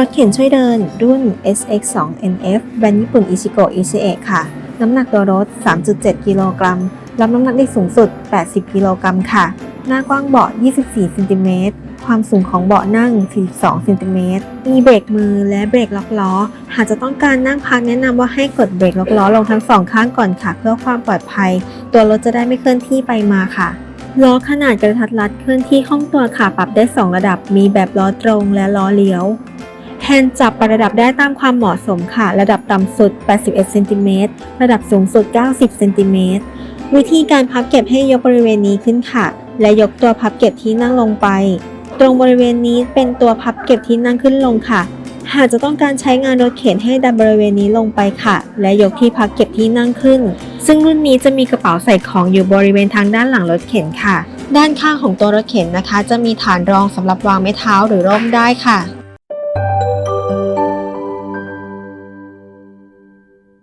รถเข็นช่วยเดินรุ่น SX2NF แบรนด์ญี่ปุ่น Ichigo Ichie ค่ะ น้ำหนักตัวรถ 3.7 กิโลกรัมรับน้ำหนักได้สูงสุด 80 กิโลกรัมค่ะ หน้ากว้างเบาะ 24เซนติเมตรความสูงของเบาะนั่ง 42เซนติเมตร มีเบรกมือและเบรกล็อกล้อ หากจะต้องการนั่งพักแนะนำว่าให้กดเบรกล็อกล้อลงทั้งสองข้างก่อนค่ะ เพื่อความปลอดภัย ตัวรถจะได้ไม่เคลื่อนที่ไปมาค่ะ ล้อขนาดกระทัดรัดเคลื่อนที่คล่องตัวค่ะ ปรับได้ 2 ระดับ มีแบบล้อตรงและล้อเลี้ยว แฮนจับประดับได้ตามความเหมาะสมค่ะ ระดับต่ำสุด 81เซนติเมตรระดับสูงสุด 90เซนติเมตรวิธีการพับเก็บให้ยกบริเวณนี้ขึ้นค่ะ และยกตัวพับเก็บที่นั่งลงไป ตรงบริเวณนี้เป็นตัวพับเก็บที่นั่งขึ้นลงค่ะ หากจะต้องการใช้งานรถเข็นให้ดันบริเวณนี้ลงไปค่ะ และยกที่พับเก็บที่นั่งขึ้น ซึ่งรุ่นนี้จะมีกระเป๋าใส่ของอยู่บริเวณทางด้านหลังรถเข็นค่ะ ด้านข้างของตัวรถเข็นนะคะ จะมีฐานรองสำหรับวางไม้เท้าหรือร่มได้ค่ะ